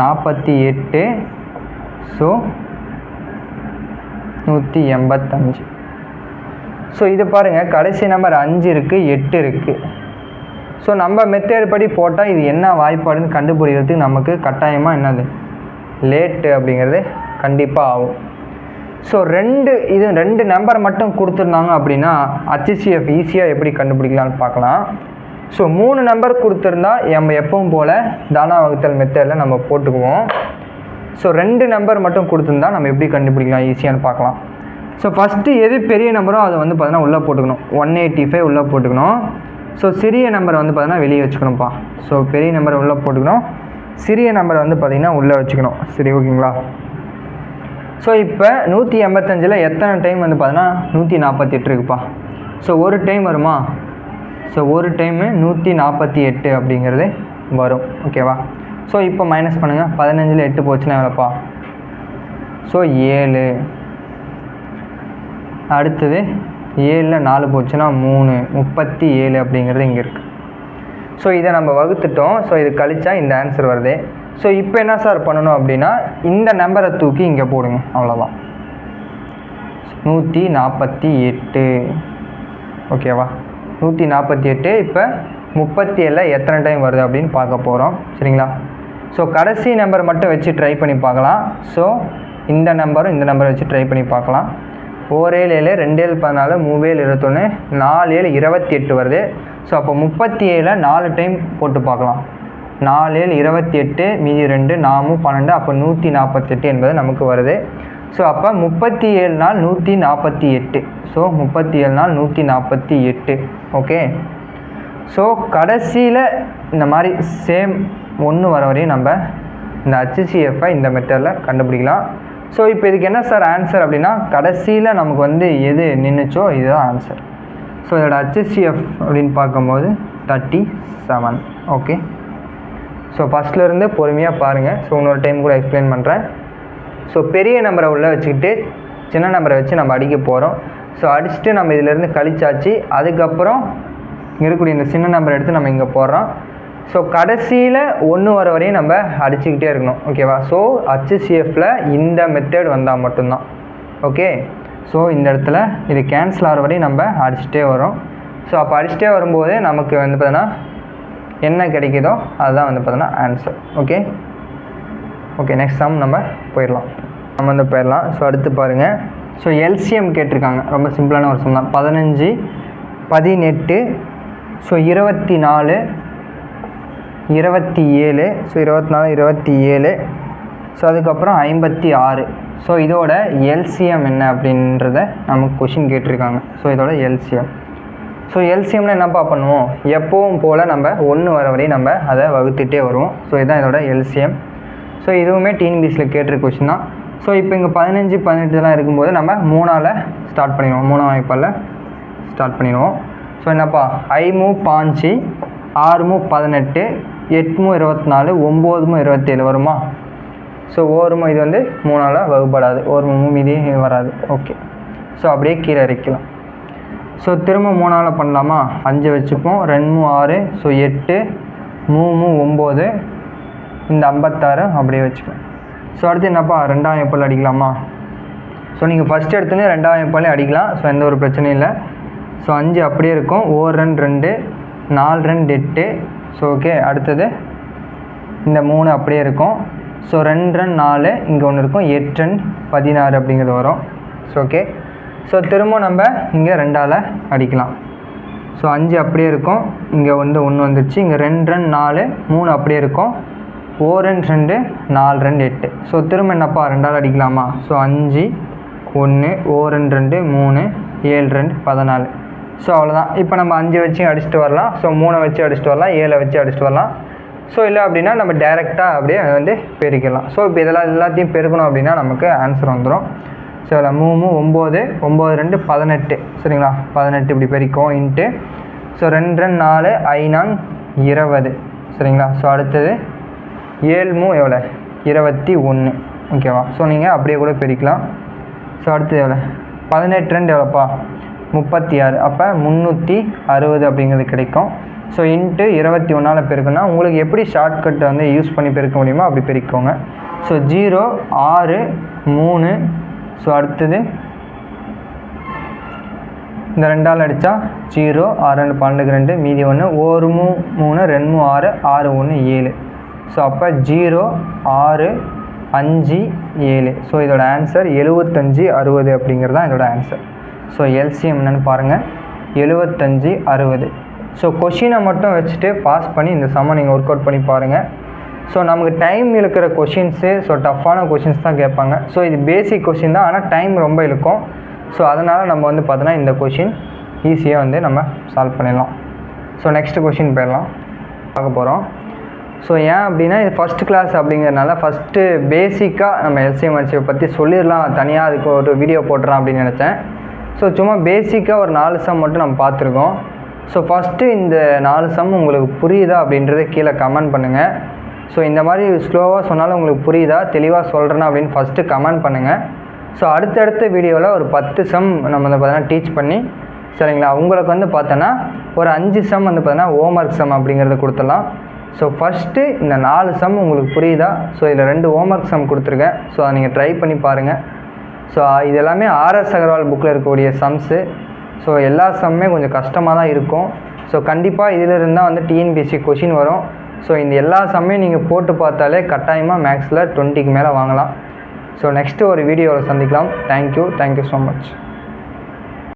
நாற்பத்தி எட்டு. ஸோ நூற்றி எண்பத்தஞ்சு. ஸோ இது பாருங்கள் கடைசி நம்பர் அஞ்சு இருக்குது எட்டு இருக்குது ஸோ நம்ம மெத்தேட் படி போட்டால் இது என்ன வாய்ப்பாடுன்னு கண்டுபிடிக்கிறதுக்கு நமக்கு கட்டாயமாக என்னது? லேட்டு அப்படிங்கிறது கண்டிப்பாக ஆகும். ஸோ ரெண்டு இது ரெண்டு நம்பர் மட்டும் கொடுத்துருந்தாங்க அப்படின்னா ஹச்சிசிஎஃப் ஈஸியாக எப்படி கண்டுபிடிக்கலான்னு பார்க்கலாம். ஸோ மூணு நம்பர் கொடுத்துருந்தா நம்ம எப்பவும் போல் தானா வகுத்தல் மெத்தடில் நம்ம போட்டுக்குவோம். ஸோ ரெண்டு நம்பர் மட்டும் கொடுத்துருந்தா நம்ம எப்படி கண்டுபிடிக்கலாம் ஈஸியான்னு பார்க்கலாம். ஸோ ஃபஸ்ட்டு எது பெரிய நம்பரோ அதை வந்து பார்த்தீங்கன்னா உள்ளே போட்டுக்கணும். ஒன் எயிட்டி ஃபைவ் உள்ளே போட்டுக்கணும். ஸோ சிறிய நம்பரை வந்து பார்த்தீங்கன்னா வெளியே வச்சுக்கணும்ப்பா. ஸோ பெரிய நம்பரை உள்ளே போட்டுக்கணும். சிறிய நம்பரை வந்து பார்த்திங்கன்னா உள்ளே வச்சுக்கணும். சரி ஓகேங்களா? ஸோ இப்போ நூற்றி எண்பத்தஞ்சில் எத்தனை டைம் வந்து பார்த்தீங்கன்னா நூற்றி நாற்பத்தெட்டு இருக்குப்பா. ஸோ ஒரு டைம் வருமா? ஸோ ஒரு டைமு நூற்றி நாற்பத்தி எட்டு அப்படிங்கிறது வரும். ஓகேவா ஸோ இப்போ மைனஸ் பண்ணுங்கள் பதினஞ்சில் எட்டு போச்சுன்னா எவ்வளோப்பா? ஸோ ஏழு. அடுத்தது ஏழில் நாலு போச்சுன்னா மூணு. முப்பத்தி ஏழு அப்படிங்கிறது இங்கே இருக்குது ஸோ இதை நம்ம வகுத்துட்டோம். ஸோ இது கழிச்சா இந்த ஆன்சர் வருது. ஸோ இப்போ என்ன சார் பண்ணணும் அப்படின்னா இந்த நம்பரை தூக்கி இங்கே போடுங்க. அவ்வளோதான் நூற்றி நாற்பத்தி எட்டு. ஓகேவா நூற்றி நாற்பத்தி எட்டு இப்போ முப்பத்தி ஏழில் எத்தனை டைம் வருது அப்படின்னு பார்க்க போகிறோம் சரிங்களா? ஸோ கடைசி நம்பர் மட்டும் வச்சு ட்ரை பண்ணி பார்க்கலாம். ஸோ இந்த நம்பரும் இந்த நம்பரை வச்சு ட்ரை பண்ணி பார்க்கலாம். ஓரேழு ஏழு ரெண்டு ஏழு பதினாலு மூவேழு இருபத்தொன்று நாலு ஏழு இருபத்தி எட்டு வருது. ஸோ அப்போ முப்பத்தி ஏழில் நாலு டைம் போட்டு பார்க்கலாம். நாலு ஏழு இருபத்தி எட்டு மீதி ரெண்டு நாமும் பன்னெண்டு அப்போ நூற்றி நாற்பத்தெட்டு என்பது நமக்கு வருது. ஸோ அப்போ முப்பத்தி ஏழு நாள் நூற்றி நாற்பத்தி எட்டு. ஸோ முப்பத்தி ஏழு நாள் நூற்றி நாற்பத்தி எட்டு. ஓகே ஸோ கடைசியில் இந்த மாதிரி சேம் ஒன்று வர வரையும் நம்ம இந்த ஹச்சிசிஎஃப்பை இந்த மெத்தடில் கண்டுபிடிக்கலாம். ஸோ இப்போ இதுக்கு என்ன சார் ஆன்சர் அப்படின்னா கடைசியில் நமக்கு வந்து எது நின்றுச்சோ இதுதான் ஆன்சர் ஸோ இதோட ஹச்சிசிஎஃப் அப்படின்னு பார்க்கும்போது தேர்ட்டி செவன் ஓகே ஸோ ஃபஸ்ட்லேருந்து பொறுமையாக பாருங்கள் ஸோ இன்னொரு டைம் கூட எக்ஸ்பிளைன் பண்ணுறேன் ஸோ பெரிய நம்பரை உள்ளே வச்சுக்கிட்டு சின்ன நம்பரை வச்சு நம்ம அடிக்க போகிறோம் ஸோ அடிச்சுட்டு நம்ம இதிலேருந்து கழிச்சாச்சு. அதுக்கப்புறம் இங்கே இருக்கக்கூடிய இந்த சின்ன நம்பர் எடுத்து நம்ம இங்கே போடுறோம். ஸோ கடைசியில் ஒன்று வர வரையும் நம்ம அடிச்சுக்கிட்டே இருக்கணும். ஓகேவா ஸோ ஹச்சிசிஎஃப்பில் இந்த மெத்தட் வந்தால் மட்டும்தான். ஓகே ஸோ இந்த இடத்துல இது கேன்சல் ஆகிற வரையும் நம்ம அடிச்சுட்டே வரோம் ஸோ அப்போ அடிச்சுட்டே வரும்போது நமக்கு வந்து பார்த்தோன்னா என்ன கிடைக்குதோ அதுதான் வந்து பார்த்தோன்னா answer okay okay next sum நம்ம போயிடலாம். நம்ம வந்து போயிடலாம். ஸோ அடுத்து பாருங்கள் ஸோ எல்சிஎம் கேட்டிருக்காங்க. ரொம்ப சிம்பிளான ஒரு சம் தான். பதினஞ்சு பதினெட்டு ஸோ இருபத்தி நாலு இருபத்தி ஏழு ஸோ இருபத்தி நாலு இருபத்தி ஏழு ஸோ அதுக்கப்புறம் ஐம்பத்தி ஆறு ஸோ இதோட எல்சிஎம் என்ன அப்படின்றத நமக்கு கொஷின் கேட்டிருக்காங்க. ஸோ இதோட எல்சிஎம் ஸோ எல்சிஎம்ல என்னப்பா பண்ணுவோம்? எப்போவும் போல் நம்ம ஒன்று வர வரையும் நம்ம அதை வகுத்துட்டே வருவோம். ஸோ இதுதான் இதோட எல்சிஎம் ஸோ இதுவுமே டிஎன்பிஎஸ்சியில் கேட்டிருக்க கொஷின் தான். ஸோ இப்போ இங்கே பதினஞ்சு பதினெட்டுலாம் இருக்கும்போது நம்ம மூணால் ஸ்டார்ட் பண்ணிடுவோம். மூணாம் வாய்ப்பால் ஸ்டார்ட் பண்ணிடுவோம். ஸோ என்னப்பா? ஐமு பாஞ்சு ஆறுமு பதினெட்டு எட்மு இருபத்தி நாலு ஒம்போதுமு இருபத்தேழு வருமா? ஸோ ஓருமு இது வந்து மூணால் வகுப்படாது. ஓர்மும் மீதி வராது. ஓகே ஸோ அப்படியே கீழே இறக்கலாம் ஸோ திரும்ப மூணால் பண்ணலாமா? அஞ்சு வச்சுப்போம். ரெண்டு ஆறு ஸோ எட்டு மூணு ஒம்பது இந்த ஐம்பத்தாறு அப்படியே வச்சுக்கலாம். ஸோ அடுத்து என்னப்பா? ரெண்டாம் ஏப்பல் அடிக்கலாமா? ஸோ நீங்கள் ஃபஸ்ட் எடுத்தோன்னே ரெண்டாம் ஏப்பாலே அடிக்கலாம். ஸோ எந்த ஒரு பிரச்சனையும் இல்லை. ஸோ அஞ்சு அப்படியே இருக்கும். ஓர் ரன் ரெண்டு நாலு ரன் எட்டு. ஸோ ஓகே அடுத்தது இந்த மூணு அப்படியே இருக்கும். ஸோ ரெண்டு ரன் நாலு. இங்கே ஒன்று இருக்கும். எட்டு ரன் பதினாறு அப்படிங்கிறது வரும். ஸோ ஓகே ஸோ திரும்ப நம்ம இங்கே ரெண்டால் அடிக்கலாம். ஸோ அஞ்சு அப்படியே இருக்கும். இங்கே வந்து ஒன்று வந்துடுச்சு இங்கே ரெண்டு ரன் நாலு. மூணு அப்படியே இருக்கும். ஓ ரெண்டு ரெண்டு நாலு ரெண்டு எட்டு. ஸோ திரும்ப என்னப்பா? ரெண்டால் அடிக்கலாமா? ஸோ அஞ்சு ஒன்று ஓ ரெண்டு ரெண்டு மூணு ஏழு ரெண்டு பதினாலு. ஸோ அவ்வளோதான் இப்போ நம்ம அஞ்சு வச்சு அடிச்சுட்டு வரலாம். ஸோ மூணை வச்சு அடிச்சுட்டு வரலாம். ஏழை வச்சு அடிச்சுட்டு வரலாம். ஸோ இல்லை அப்படின்னா நம்ம டேரெக்டாக அப்படியே வந்து பெருக்கலாம் ஸோ இப்போ இதெல்லாம் எல்லாத்தையும் பெருக்கணும் அப்படின்னா நமக்கு ஆன்சர் வந்துடும் ஸோ இல்லை மூணு ஒம்பது ஒம்பது ரெண்டு பதினெட்டு. சரிங்களா? பதினெட்டு இப்படி பெருக்கும் இன்ட்டு. ஸோ ரெண்டு ரெண்டு நாலு ஐநான் இருபது. சரிங்களா? ஸோ அடுத்தது ஏழ்மு எவ்வளோ இருபத்தி ஒன்று ஓகேவா ஸோ நீங்கள் அப்படியே கூட பிரிக்கலாம். ஸோ அடுத்தது எவ்வளோ பதினெட்டு ரெண்டு எவ்வளோப்பா முப்பத்தி ஆறு. அப்போ முந்நூற்றி அறுபது அப்படிங்கிறது கிடைக்கும். ஸோ இன்ட்டு இருபத்தி ஒன்றால் பெருக்குன்னா உங்களுக்கு எப்படி ஷார்ட்கட் வந்து யூஸ் பண்ணி பெருக்க முடியுமோ அப்படி பெருக்கோங்க. ஸோ ஜீரோ ஆறு மூணு. ஸோ அடுத்தது இந்த ரெண்டால் அடித்தா ஜீரோ ஆறு ரெண்டு பன்னெண்டுக்கு ரெண்டு மீதி ஒன்று ஒரு மூ மூணு ரெண்டு மூணு ஆறு ஆறு ஒன்று ஏழு. ஸோ அப்போ ஜீரோ ஆறு அஞ்சு ஏழு. ஸோ இதோட ஆன்சர் எழுபத்தஞ்சி அறுபது அப்படிங்கிறது தான் இதோட ஆன்சர் ஸோ எல்சிஎம் என்னென்னு பாருங்கள் எழுபத்தஞ்சி அறுபது. ஸோ கொஷினை மட்டும் வச்சுட்டு பாஸ் பண்ணி இந்த சம்மை நீங்கள் ஒர்க் அவுட் பண்ணி பாருங்கள் ஸோ நமக்கு டைம் இழுக்கிற கொஷின்ஸு ஸோ டஃப்பான கொஷின்ஸ் தான் கேட்பாங்க. ஸோ இது பேசிக் கொஷின் தான் ஆனால் டைம் ரொம்ப இழுக்கும். ஸோ அதனால் நம்ம வந்து பார்த்தோன்னா இந்த கொஷின் ஈஸியாக வந்து நம்ம சால்வ் பண்ணிடலாம். ஸோ நெக்ஸ்ட் கொஷின் போயிடலாம். பார்க்க போகிறோம் ஸோ ஏன் அப்படின்னா இது ஃபஸ்ட் கிளாஸ் அப்படிங்கிறனால ஃபஸ்ட்டு பேசிக்காக நம்ம எல்சிஎம் பற்றி சொல்லிடலாம். தனியாக அதுக்கு ஒரு வீடியோ போட்டுறலாம் அப்படின்னு நினச்சேன். ஸோ சும்மா பேசிக்காக ஒரு நாலு சம் மட்டும் நம்ம பார்த்துருக்கோம். ஸோ ஃபஸ்ட்டு இந்த நாலு சம் உங்களுக்கு புரியுதா அப்படின்றத கீழே கமெண்ட் பண்ணுங்கள் ஸோ இந்த மாதிரி ஸ்லோவாக சொன்னாலும் உங்களுக்கு புரியுதா? தெளிவாக சொல்கிறேன்னா அப்படின்னு ஃபஸ்ட்டு கமெண்ட் பண்ணுங்கள் ஸோ அடுத்தடுத்த வீடியோவில் ஒரு பத்து சம் நம்ம வந்து பார்த்தீங்கன்னா டீச் பண்ணி சரிங்களா? உங்களுக்கு வந்து பார்த்தோன்னா ஒரு அஞ்சு சம் வந்து பார்த்தோன்னா ஹோம்ஒர்க் சம் அப்படிங்கிறத கொடுத்துடலாம். ஸோ ஃபஸ்ட்டு இந்த நாலு சம் உங்களுக்கு புரியுதா? ஸோ இதில் ரெண்டு ஹோம்ஒர்க் சம் கொடுத்துருக்கேன். ஸோ அதை நீங்கள் ட்ரை பண்ணி பாருங்கள் ஸோ இது எல்லாமே ஆர்எஸ் அகர்வால் புக்கில் இருக்கக்கூடிய சம்ஸு ஸோ எல்லா சம்மே கொஞ்சம் கஷ்டமாக தான் இருக்கும். ஸோ கண்டிப்பாக இதில் இருந்தால் வந்து டிஎன்பிஎஸ்சி கொஷின் வரும். ஸோ இந்த எல்லா சம்மையும் நீங்கள் போட்டு பார்த்தாலே கட்டாயமாக மேக்ஸில் டுவெண்ட்டிக்கு மேலே வாங்கலாம். ஸோ நெக்ஸ்ட்டு ஒரு வீடியோவில் சந்திக்கலாம். Thank you thank you so much